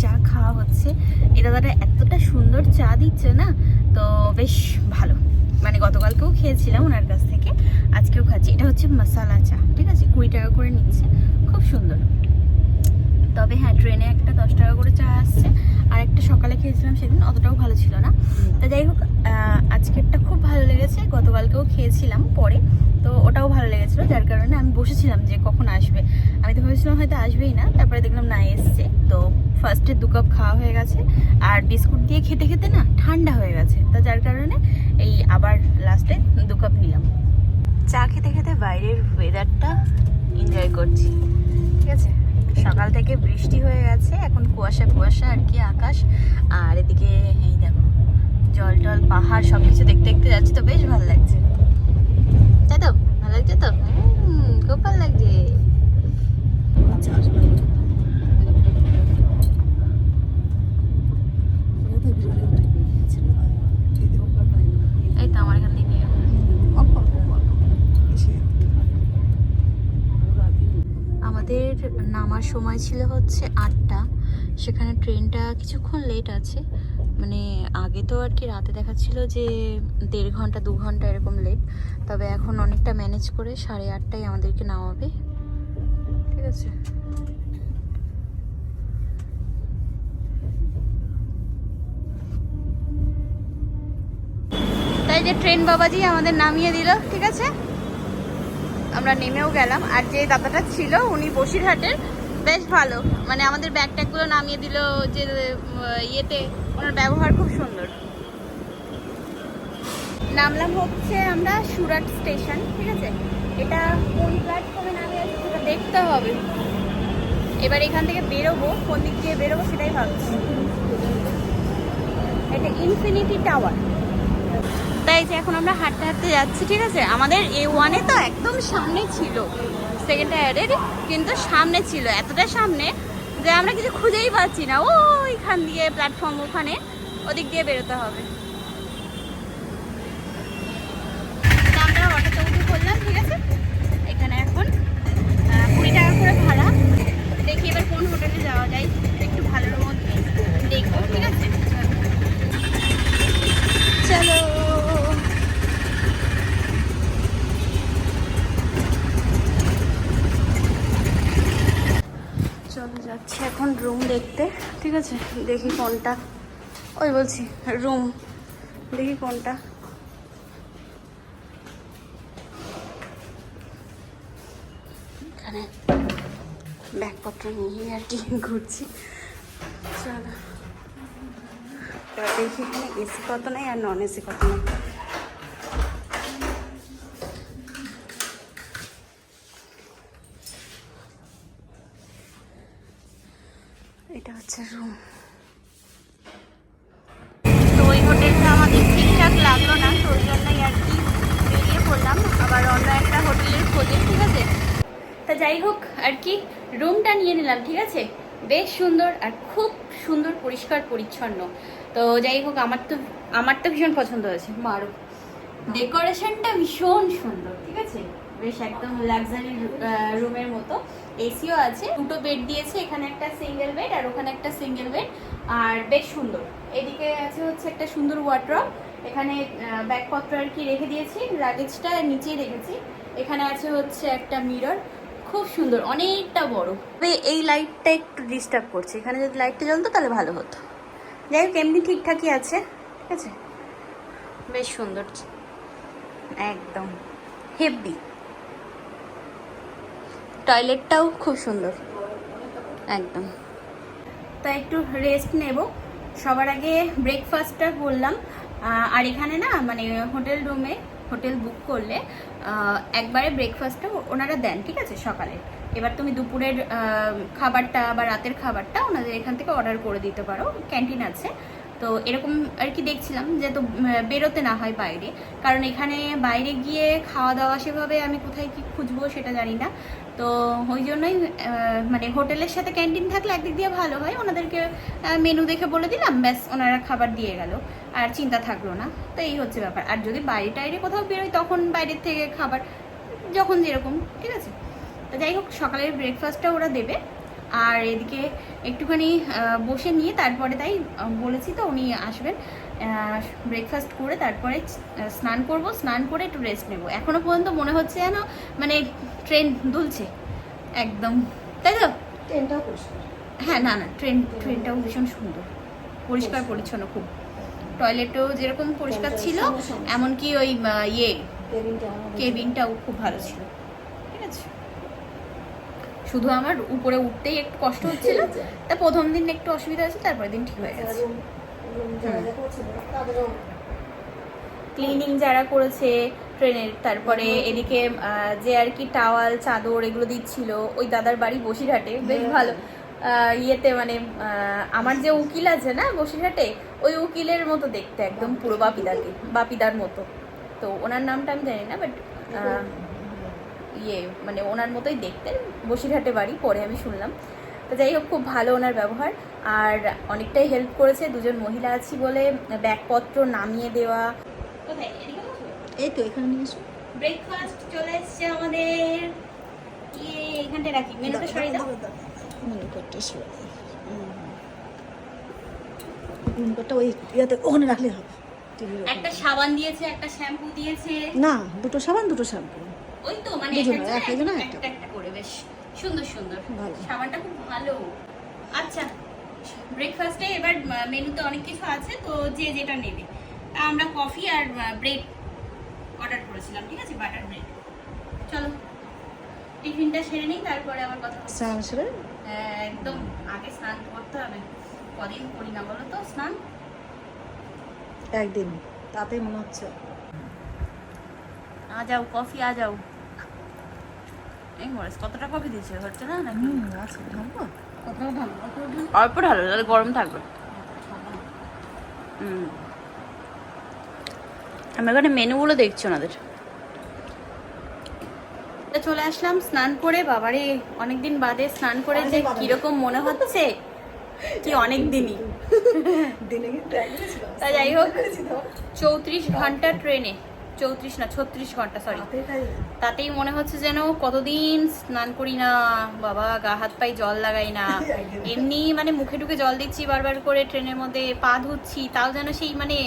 চা খাওয়া হচ্ছে। এই দাদাটা এতটা সুন্দর চা দিচ্ছে না, তো বেশ ভালো। মানে গতকালকেও খেয়েছিলাম ওনার কাছ থেকে, আজকেও খাচ্ছি। এটা হচ্ছে মশালা চা, ঠিক আছে? কুড়ি টাকা করে নিচ্ছে, খুব সুন্দর। তবে হ্যাঁ ট্রেনে একটা দশ টাকা করে চা আসছে। আর একটা সকালে খেয়েছিলাম সেদিন, অতটাও ভালো ছিল না। তা যাই হোক আজকেরটা খুব ভালো লেগেছে। গতকালকেও খেয়েছিলাম পরে। তো ওটাও ভালো লেগেছিলো, যার কারণে আমি বসেছিলাম যে কখন আসবে। আমি তো ভেবেছিলাম হয়তো আসবেই না, তারপরে দেখলাম না, এসছে। তো ফার্স্টে দু কাপ খাওয়া হয়ে গেছে, আর বিস্কুট দিয়ে খেতে খেতে না ঠান্ডা হয়ে গেছে। তো যার কারণে এই আবার লাস্টে দু কাপ নিলাম। চা খেতে খেতে বাইরের ওয়েদারটা এনজয় করছি। ঠিক আছে? সকাল থেকে বৃষ্টি হয়ে গেছে, এখন কুয়াশা কুয়াশা আর কি আকাশ। আর এদিকে এই দেখো, জল টল, পাহাড় সব কিছু দেখতে দেখতে যাচ্ছি, তো বেশ ভালো লাগছে তাই তো ভালো লাগছে তো হুম, খুব ভালো লাগছে এই তো আমার এখান থেকে নিয়ে যাব। আমাদের নামার সময় ছিল হচ্ছে আটটা। সেখানে ট্রেনটা কিছুক্ষণ লেট আছে। মানে আগে তো আর কি রাতে দেখাচ্ছিল যে দেড় ঘণ্টা, দু ঘণ্টা এরকম লেট তবে এখন অনেকটা ম্যানেজ করে সাড়ে আটটায় আমাদেরকে নামাবে। ঠিক আছে? তাই যে ট্রেন বাবাজি আমাদের নামিয়ে দিল, ঠিক আছে? আমরা নেমেও গেলাম। আর যে দাদাটা ছিল, উনি বসিরহাটের বেশ ভালো। মানে আমাদের ব্যাগ ট্যাগগুলো নামিয়ে দিল যে ইয়েতে। ওনার ব্যবহার খুব সুন্দর। নামলাম হচ্ছে আমরা সুরাট স্টেশন, ঠিক আছে? এটা কোন প্ল্যাটফর্মে নামে আছে সেটা দেখতে হবে। এবার এখান থেকে বেরোবো, কোন দিক দিয়ে বেরোবো সেটাই ভাবছি। এটা ইনফিনিটি টাওয়ার তাই যে এখন আমরা হাঁটতে হাঁটতে যাচ্ছি, ঠিক আছে? আমাদের এ ওয়ানে তো একদম সামনে ছিল। সেকেন্ড টায়ারের কিন্তু সামনে ছিল, এতটা সামনে যে আমরা কিছু খুঁজেই পাচ্ছি না। ও ওইখান দিয়ে প্ল্যাটফর্ম ওখানে, ওদিক দিয়ে বেরোতে হবে। আমরা পড়লাম, ঠিক আছে? এখানে এখন কুড়ি টাকা করে ভাড়া। দেখি এবার কোন হোটেলে যাওয়া যায়, একটু ভালোর মধ্যে দেখব, ঠিক আছে? চলো চলো যাচ্ছি এখন রুম দেখতে, ঠিক আছে? দেখি কোনটা। ওই বলছি রুম দেখি কোনটা। এখানে ব্যাগপত্র নিয়ে আর কি ঘুরছি। চলো। দেখি এখানে এসি কত নেই আর নন এসি কত নেই। রুম। তো ওই হোটেলটা আমাদের ঠিকঠাক লাগল না, তো ওই জন্যই আর কি বেরিয়ে পড়লাম। আবার অন্য একটা হোটেলের খোঁজে, ঠিক আছে? তা যাই হোক, আর কি, রুমটা নিয়ে নিলাম, ঠিক আছে? বেশ সুন্দর আর খুব সুন্দর, পরিষ্কার, পরিচ্ছন্ন। তো যাই হোক, আমার তো আমার তো ভীষণ পছন্দ হয়েছে, মারো। ডেকোরেশনটা ভীষণ সুন্দর, ঠিক আছে? বেশ একদম লাক্সারি রুমের মতো। এসিও আছে। দুটো বেড দিয়েছে, এখানে একটা সিঙ্গেল বেড আর ওখানে একটা সিঙ্গেল বেড আর বেশ সুন্দর। এদিকে আছে হচ্ছে একটা সুন্দর ওয়ার্ড্রপ এখানে ব্যাগপত্র আর কি রেখে দিয়েছি লাগেজটা নিচেই রেখেছি। এখানে আছে হচ্ছে একটা মিরর খুব সুন্দর, অনেকটা বড়। তবে এই লাইটটা একটু ডিস্টার্ব করছে। এখানে যদি লাইটটা জ্বলতো তাহলে ভালো হতো। যাই হোক, এমনি ঠিকঠাকই আছে, ঠিক আছে? বেশ সুন্দর, একদম হেভি টয়লেটটাও খুব সুন্দর। একদম। তা একটু রেস্ট নেব। সবার আগে ব্রেকফাস্টটা করলাম। আর এখানে না মানে হোটেল রুমে হোটেল বুক করলে একবারে ব্রেকফাস্টটা ওনারা দেন, ঠিক আছে, সকালে। এবার তুমি দুপুরের খাবারটা বা রাতের খাবারটা ওনাদের এখান থেকে অর্ডার করে দিতে পারো। ক্যান্টিন আছে। তো এরকম আর কি দেখছিলাম যে তো বেরোতে না হয় বাইরে। কারণ এখানে বাইরে গিয়ে খাওয়া দাওয়া সেভাবে আমি কোথায় কি খুঁজবো সেটা জানি না। তো ওই জন্যই মানে হোটেলের সাথে ক্যান্টিন থাকলে একদিক দিয়ে ভালো হয়। ওনাদেরকে মেনু দেখে বলে দিলাম, ব্যাস, ওনারা খাবার দিয়ে গেল। আর চিন্তা থাকল না। তো এই হচ্ছে ব্যাপার। আর যদি বাইরে টাইরে কোথাও বেরোই, তখন বাইরের থেকে খাবার, যখন যেরকম, ঠিক আছে? তো যাই হোক, সকালের ব্রেকফাস্টটা ওরা দেবে। আর এদিকে একটুখানি বসে নিয়ে তারপরে তাই বলেছি তো উনি আসবেন। ব্রেকফাস্ট করে তারপরে স্নান করব। স্নান করে একটু রেস্ট নেব। এখনও পর্যন্ত মনে হচ্ছে যেন মানে ট্রেন দুলছে। একদম। তাই তো? ট্রেনটাও পরিষ্কার। হ্যাঁ না না ট্রেন ট্রেনটাও ভীষণ সুন্দর। পরিষ্কার পরিচ্ছন্ন খুব। টয়লেটও যেরকম পরিষ্কার ছিল এমনকি ওই ইয়ে কেবিনটাও খুব ভালো ছিল। শুধু আমার উপরে উঠতেই একটু কষ্ট হচ্ছিল। তা প্রথম দিন একটু অসুবিধা হয়েছে তারপরে দিন ঠিক হয়ে গেছে। ক্লিনিং যারা করেছে ট্রেনের তারপরে এদিকে যে আর কি টাওয়াল চাদর এগুলো দিচ্ছিল ওই দাদার বাড়ি বসিরহাটে বেশ হ্যাঁ। ভালো। ইয়েতে মানে আমার যে উকিল আছে না বসিরহাটে ওই উকিলের মতো দেখতে একদম পুরো বাপিদাকে বাপিদার মতো। তো ওনার নামটা আমি জানি না বাট ইয়ে মানে ওনার মতোই দেখতেন বসিরহাটে বাড়ি পরে আমি শুনলাম। তো যাই হোক খুব ভালো ওনার ব্যবহার। আর অনেকটাই হেল্প করেছে দুজন মহিলা আছি বলে ব্যাগপত্র নামিয়ে দেওয়া? এই তো এখানে নিয়ে এসো। ব্রেকফাস্ট চলে এসছে আমাদের। ইয়ে এখানটা রাখি। মেনুটা সরিয়ে দাও। মেনু ওই ইয়াতে ওখানে রাখলে হবে। একটা সাবান দিয়েছে একটা শ্যাম্পু দিয়েছে। না দুটো সাবান দুটো শ্যাম্পু। ওই তো মানে একটা একটা। করে বেশ। সুন্দর সুন্দর। সাবানটা খুব ভালো। আচ্ছা ব্রেকফাস্টে এবার মেনুতে অনেক কিছু আছে তো যে যেটা নেবে। আমরা কফি আর ব্রেড অর্ডার করেছিলাম ঠিক আছে? বাটার ব্রেড চলো টিফিনটা সেরে নিই তারপরে আবার কথা স্নান সেরে? হ্যাঁ, একদম। আগে স্নান করতে হবে। কদিন করি না বলো তো স্নান? একদিন তাতে মনে হচ্ছে। আ যাও কফি আ যাও। এই মরেস কতটা কফি দিয়েছে? হচ্ছে না নাকি আছে ঢালবো কতটা ঢালবো কতটা ঢালবো? অল্প ঢালো তাহলে গরম থাকবে। হুম। আমি এখানে মেনুগুলো দেখছি ওনাদের। চলে আসলাম স্নান করে বাবারে অনেকদিন বাদে স্নান করে যে কীরকম মনে হচ্ছে কি অনেক দিনই। তা যাই হোক চৌত্রিশ ঘণ্টা ট্রেনে। চৌত্রিশ না ছত্রিশ ঘণ্টা সরি তাতেই মনে হচ্ছে যেন কতদিন স্নান করি না বাবা গা হাত পায়ে জল লাগাই না। এমনি মানে মুখে ঢুকে জল দিচ্ছি বারবার করে ট্রেনের মধ্যে পা ধুচ্ছি তাও যেন সেই মানে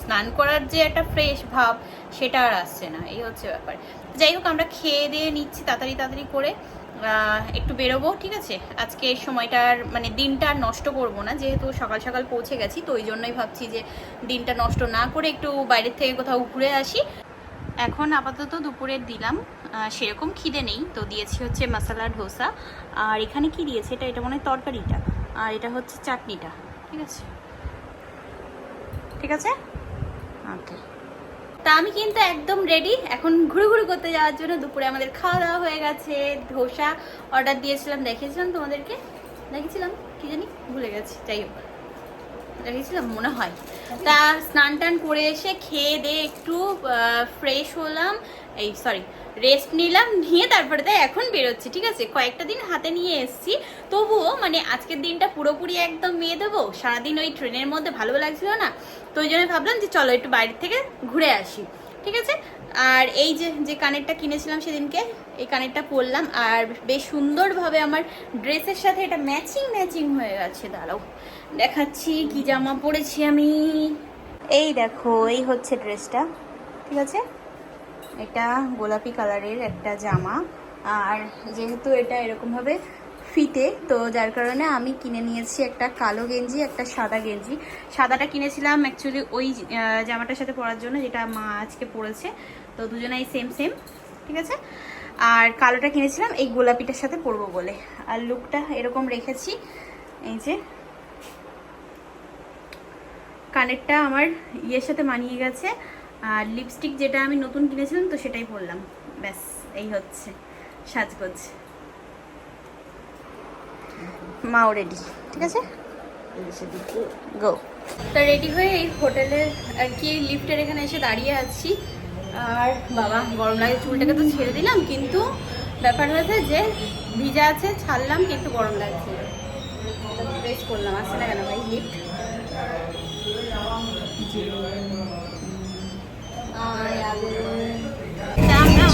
স্নান করার যে একটা ফ্রেশ ভাব সেটা আর আসছে না। এই হচ্ছে ব্যাপার। যাই হোক আমরা খেয়ে দিয়ে নিচ্ছি তাড়াতাড়ি তাড়াতাড়ি করে। একটু বেরোবো, ঠিক আছে? আজকে সময়টার মানে দিনটা নষ্ট করব না, যেহেতু সকাল সকাল পৌঁছে গেছি, তো ওই জন্যই ভাবছি যে দিনটা নষ্ট না করে একটু বাইরের থেকে কোথাও ঘুরে আসি। এখন আপাতত দুপুরের দিলাম সেরকম খিদে নেই, তো দিয়েছি হচ্ছে মশলা ডোসা আর এখানে কি দিয়েছে? এটা এটা মনে হয় তরকারিটা। আর এটা হচ্ছে চাটনিটা। ঠিক আছে? ঠিক আছে? ওকে। তা আমি কিন্তু একদম রেডি এখন ঘুরে ঘুরে করতে যাওয়ার জন্য দুপুরে আমাদের খাওয়া দাওয়া হয়ে গেছে, ধোসা অর্ডার দিয়েছিলাম, দেখিয়েছিলাম তোমাদেরকে। দেখেছিলাম কি জানি, ভুলে গেছি, যাই হোক। দেখেছিলাম মনে হয়। তা স্নান টান করে এসে খেয়ে দিয়ে একটু ফ্রেশ হলাম, এই সরি রেস্ট নিলাম, নিয়ে তারপরে তাই এখন বেরোচ্ছি, ঠিক আছে? কয়েকটা দিন হাতে নিয়ে এসছি। তবুও মানে আজকের দিনটা পুরোপুরি একদম মেয়ে দেবো। সারাদিন ওই ট্রেনের মধ্যে ভালো লাগছিল না। তো ওই জন্য ভাবলাম যে চলো একটু বাইরে থেকে ঘুরে আসি, ঠিক আছে? আর এই যে যে কানেরটা কিনেছিলাম সেদিনকে, এই কানেরটা পরলাম আর বেশ সুন্দরভাবে আমার ড্রেসের সাথে এটা ম্যাচিং ম্যাচিং হয়ে গেছে। দাঁড়াও, দেখাচ্ছি কি জামা পরেছি আমি। এই দেখো, এই হচ্ছে ড্রেসটা, ঠিক আছে? এটা গোলাপি কালারের একটা জামা। আর যেহেতু এটা এরকমভাবে ফিতে, তো যার কারণে আমি কিনে নিয়েছি একটা কালো গেঞ্জি, একটা সাদা গেঞ্জি। সাদাটা কিনেছিলাম অ্যাকচুয়ালি ওই জামাটার সাথে পরার জন্য, যেটা মা আজকে পরেছে। তো দুজনাই সেম সেম ঠিক আছে? আর কালোটা কিনেছিলাম, এই গোলাপিটার সাথে পরবো বলে। আর লুকটা এরকম রেখেছি, এই যে। কানেরটা আমার ইয়ের সাথে মানিয়ে গেছে, আর লিপস্টিক যেটা আমি নতুন কিনেছিলাম, তো সেটাই পরলাম। ব্যাস, এই হচ্ছে, সাজগোজ। মাও রেডি ঠিক আছে? গো তা রেডি হয়ে এই হোটেলের আর কি লিফটের এখানে এসে দাঁড়িয়ে আছি। আর বাবা গরম লাগে চুলটাকে তো ছেড়ে দিলাম কিন্তু ব্যাপার হয়েছে যে ভিজা আছে ছাড়লাম কিন্তু গরম লাগছে। প্রেস করলাম আসছে না কেন ভাই লিফ্ট আমরা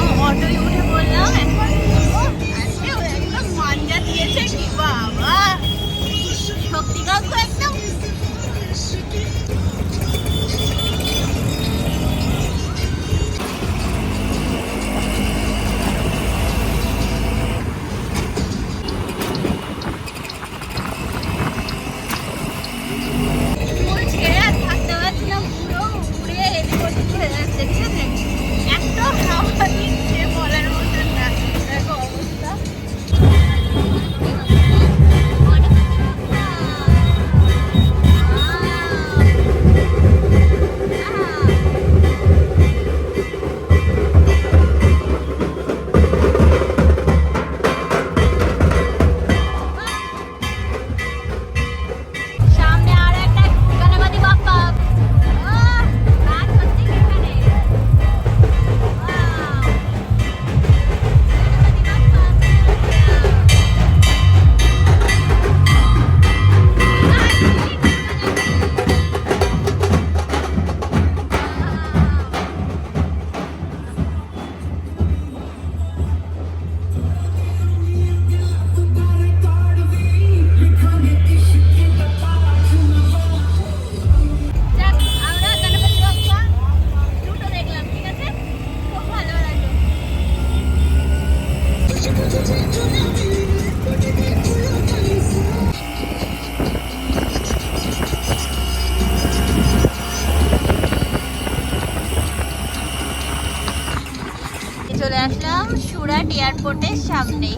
চলে আসলাম সুরাট এয়ারপোর্টের সামনে।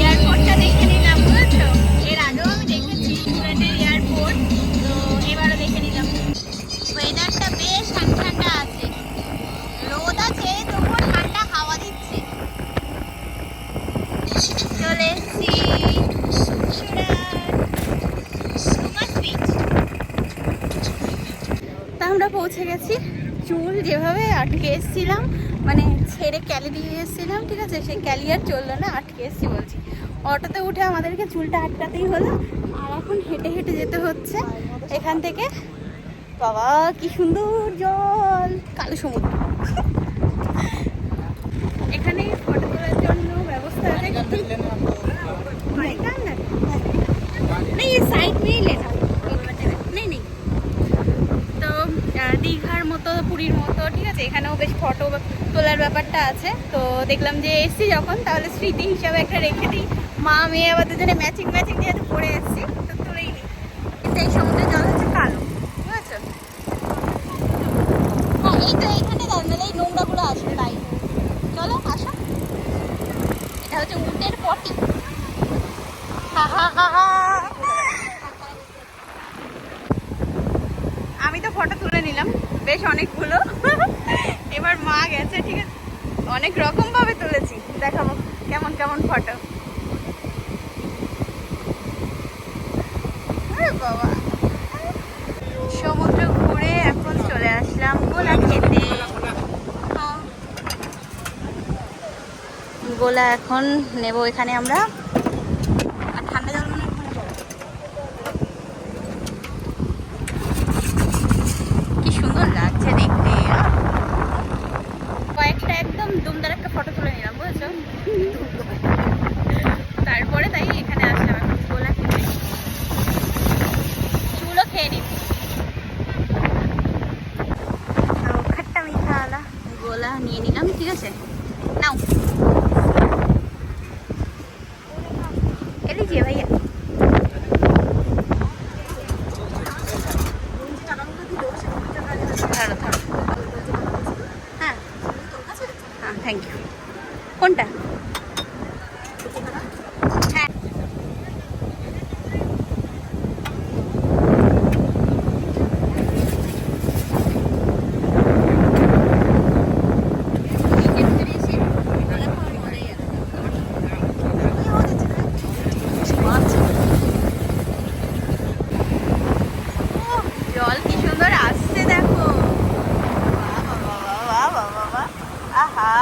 এয়ারপোর্টটা দেখে নিলাম বুঝছ? পৌঁছে গেছি চুল যেভাবে আটকে এসেছিলাম মানে ছেড়ে ক্যালি দিয়ে এসেছিলাম ঠিক আছে সেই ক্যালি আর চললো না আটকে এসেছি বলছি অটোতে উঠে আমাদেরকে চুলটা আটকাতেই হলো আর এখন হেঁটে হেঁটে যেতে হচ্ছে এখান থেকে বাবা কি সুন্দর জল কালো সমুদ্র এখানে ফটো তোলার জন্য ব্যবস্থা আছে भाई डाल ना नहीं ये साइड में ही लेना আছে, এখানেও বেশ ফটো তোলার ব্যাপারটা আছে। তো দেখলাম যে এসছি যখন, তাহলে স্মৃতি হিসাবে একটা রেখে দিই। মা, মেয়ে আবার দুজনে ম্যাচিং ম্যাচিং যেহেতু পরে এসছি, তো তুলেই নি কিন্তু এই সমুদ্রের জল হচ্ছে কালো, বুঝেছ? হ্যাঁ এই তো এইখানে দাঁড়ালে এই নোংরাগুলো আসবে তাই চলো, আসো। এটা হচ্ছে উটের পটি। হা আমি তো ফটো তুলে নিলাম, বেশ অনেকগুলো। এবার মা গেছে, ঠিক আছে? অনেক রকম ভাবে তুলেছি। দেখাবো কেমন কেমন ফটো বাবা। সমুদ্র ঘুরে এখন চলে আসলাম গোলা খেতে। গোলা এখন নেব এখানে আমরা আর ঠান্ডা জল মনে হয় ওখানে পাবো। কি সুন্দর লাগছে দেখতে আহ! কয়েকটা একদম দুমদার একটা ফটো তুলে নিলাম বুঝেছ তারপরে তাই এখানে আসলাম এখন গোলা খেতে চুলও খেয়ে নিচ্ছি তো খাট্টা মিঠা আলা গোলা নিয়ে নিলাম ঠিক আছে নাও এ লিজিয়ে ভাইয়া ধরো ধরো হ্যাঁ হ্যাঁ থ্যাংক ইউ কোনটা হ্যাঁ ওহ, জল কি সুন্দর আসছে দেখো বাবা, বাবা, বাবা, বাবা। আহা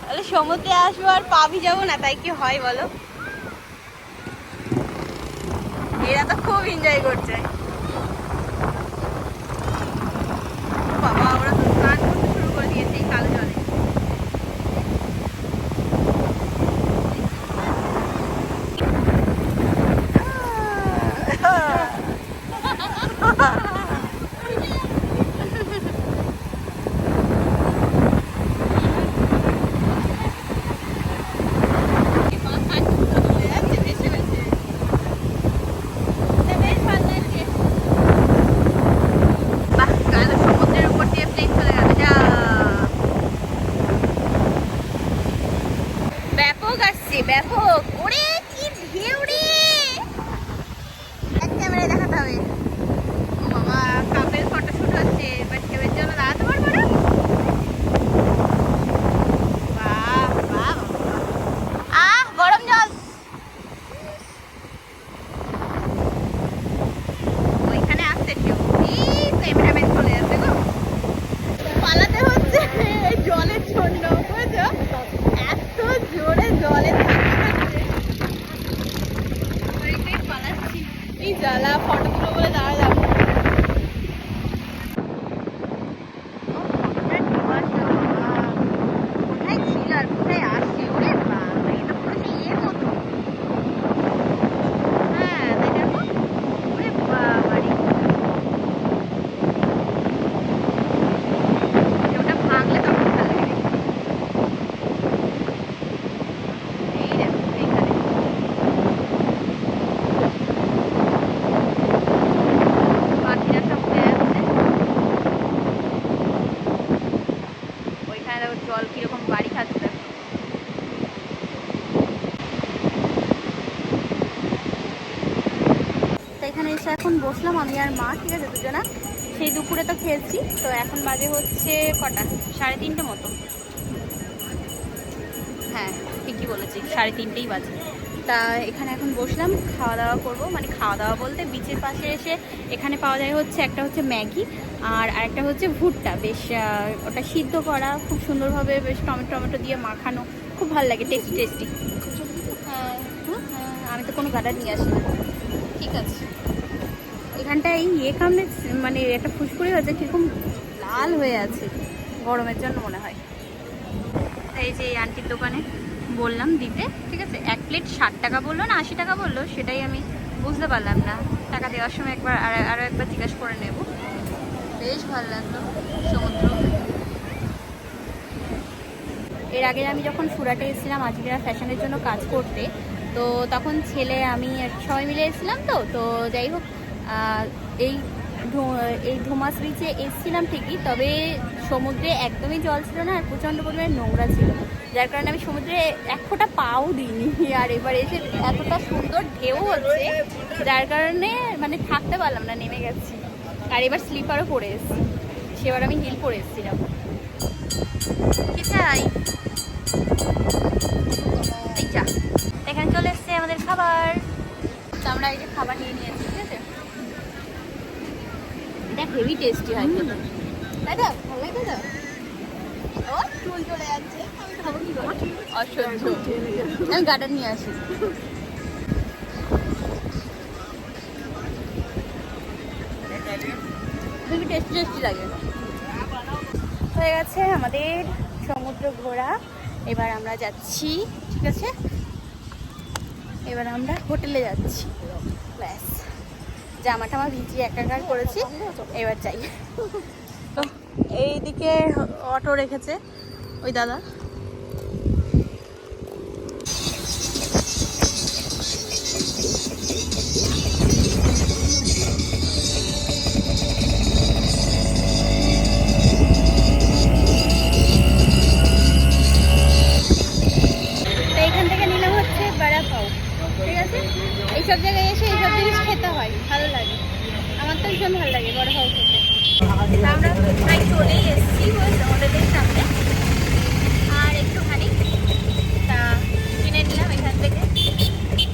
তাহলে সমুদ্রে পাবি যাব না তাই কি হয় বলো? এরা তো খুব এনজয় করছে। বসলাম আমি আর মা ঠিক আছে দুজনা। সেই দুপুরে তো খেয়েছি তো এখন বাজে হচ্ছে কটা? সাড়ে তিনটে মতো। হ্যাঁ ঠিকই বলেছি সাড়ে তিনটেই বাজে। তা এখানে এখন বসলাম খাওয়া দাওয়া করব। মানে খাওয়া দাওয়া বলতে বিচের পাশে এসে এখানে পাওয়া যায় হচ্ছে একটা হচ্ছে ম্যাগি আর আরেকটা হচ্ছে ভুট্টা। বেশ ওটা সিদ্ধ করা খুব সুন্দরভাবে বেশ টমেটো টমেটো দিয়ে মাখানো খুব ভালো লাগে টেস্টি টেস্টি। হ্যাঁ হ্যাঁ, আমি তো কোনো গার্ডার নিয়ে আসি না। ঠিক আছে। এখানটায় এই ইয়ে কামড়ে মানে একটা ফুসকুড়ি হয়েছে, কীরকম লাল হয়ে আছে, গরমের জন্য মনে হয়। এই যে এই আন্টির দোকানে বললাম দিতে, ঠিক আছে? এক প্লেট ষাট টাকা বলল না আশি টাকা বলল, সেটাই আমি বুঝতে পারলাম না। টাকা দেওয়ার সময় একবার আর আরও একবার জিজ্ঞাসা করে নেব। বেশ ভালো লাগল সমুদ্র। এর আগে আমি যখন সুরাটে এসেছিলাম আজকেরা ফ্যাশনের জন্য কাজ করতে, তো তখন ছেলে আমি সবাই মিলে এসেছিলাম তো তো যাই হোক এই এই ধুমাস বিচে এসেছিলাম ঠিকই তবে সমুদ্রে একদমই জল ছিল না আর প্রচণ্ড পরিমাণে নোংরা ছিল। যার কারণে আমি সমুদ্রে এক ফোঁটা পাও দিইনি। আর এবার এসে এতটা সুন্দর ঢেউ হচ্ছে যার কারণে মানে থাকতে পারলাম না নেমে গেছি। আর এবার স্লিপারও পরে এসেছি। সেবার আমি হিল পরে এসেছিলাম। এখানে চলে এসছে আমাদের খাবার। তো আমরা এই যে খাবার নিয়ে নিয়েছি। এটা হেভি টেস্টি হয় খেতে। তাই তো ভালো লাগে তো? ও চুল চলে যাচ্ছে। আমি খাব কি করে অসহ্য। আমি গার্ডেন নিয়ে আসি। খুবই টেস্টি টেস্টি লাগে। হয়ে গেছে আমাদের সমুদ্র ঘোরা। এবার আমরা যাচ্ছি ঠিক আছে? এবার আমরা হোটেলে যাচ্ছি। ব্যাস। জামা টামা ভিজিয়ে একাকার করেছি এবার যাই। তো এইদিকে অটো রেখেছে ওই দাদা। চলেই এসেছি ওই হোটেলের সামনে। আর একটুখানি তা কিনে নিলাম এখান থেকে।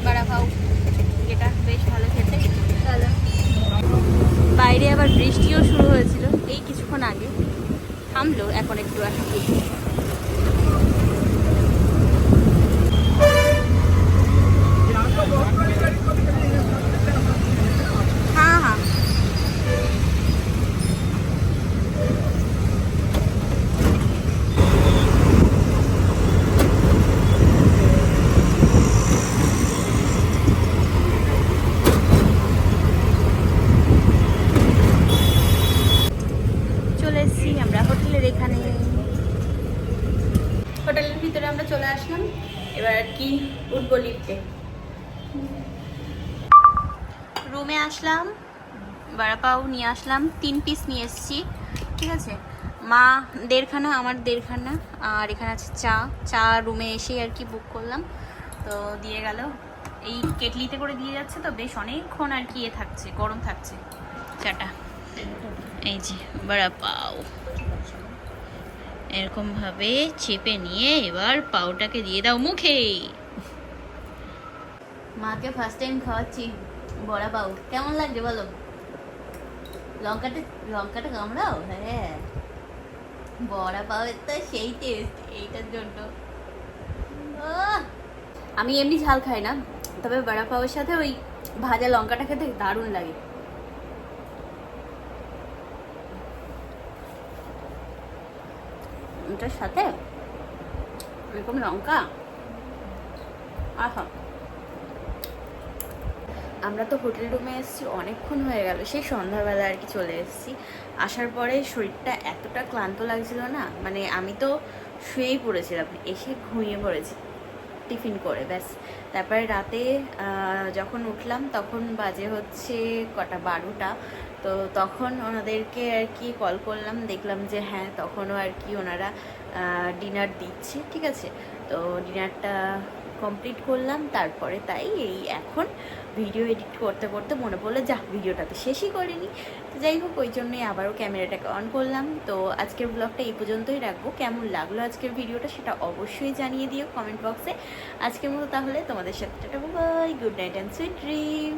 বড়া পাও যেটা বেশ ভালো খেতে। চলো বাইরে আবার বৃষ্টিও শুরু হয়েছিল এই কিছুক্ষণ আগে। থামলো এখন একটু এখন हाँ हाँ চলে এসেছি আমরা হোটেলের এখানে হোটেলের ভিতরে আমরা চলে আসলাম এবার আর কি উঠবো লিফটে রুমে আসলাম বড়াপাও নিয়ে আসলাম, তিন পিস নিয়ে এসেছি, ঠিক আছে? মা, দেড়খানা, আমার দেড়খানা, আর এখানে আছে চা। চা রুমে এসেই আর কি বুক করলাম। তো দিয়ে গেল। এই কেটলিতে করে দিয়ে যাচ্ছে তো, বেশ অনেকক্ষণ আর কি এ থাকছে, গরম থাকছে। চাটা। এই যে বড়া পাও এরকম ভাবে চেপে নিয়ে এবার পাউটাকে দিয়ে দাও মুখে। মাকে ফার্স্ট টাইম খাওয়াচ্ছি, বড়া পাউ। কেমন লাগছে বলো? লঙ্কাটা লঙ্কাটা কামড়াও? হ্যাঁ। বড়া পাওয়ের তো সেই টেস্ট এইটার জন্য! আমি এমনি ঝাল খাই না, তবে বড়া পাওয়ের সাথে ওই ভাজা লঙ্কাটা খেতে দারুণ লাগে। এটার সাথে? এরকম লঙ্কা? আহা। আমরা তো হোটেল রুমে এসেছি, অনেকক্ষণ হয়ে গেল। সেই সন্ধ্যাবেলা আর কি চলে এসেছি। আসার পরে শরীরটা এতটা ক্লান্ত লাগছিল না মানে আমি তো শুয়েই পড়েছিলাম, এসে ঘুমিয়ে পড়েছি, টিফিন করে, ব্যাস। তারপরে রাতে যখন উঠলাম তখন বাজে হচ্ছে কটা বারোটা। তো তখন ওনাদেরকে আর কি কল করলাম, দেখলাম যে হ্যাঁ তখনও আর কি ওনারা ডিনার দিচ্ছে, ঠিক আছে? তো ডিনারটা কমপ্লিট করলাম, তারপরে তাই এই এখন ভিডিও এডিট করতে করতে মনে পড়ল, যা ভিডিওটা তো শেষই করিনি। তো যাই হোক, ওই জন্যই আবারও ক্যামেরাটাকে অন করলাম। তো আজকের ব্লগটা এই পর্যন্তই রাখব। কেমন লাগল আজকের ভিডিওটা সেটা অবশ্যই জানিয়ে দিও কমেন্ট বক্সে আজকের মতো তাহলে তোমাদের সাথে bye good night and sweet dream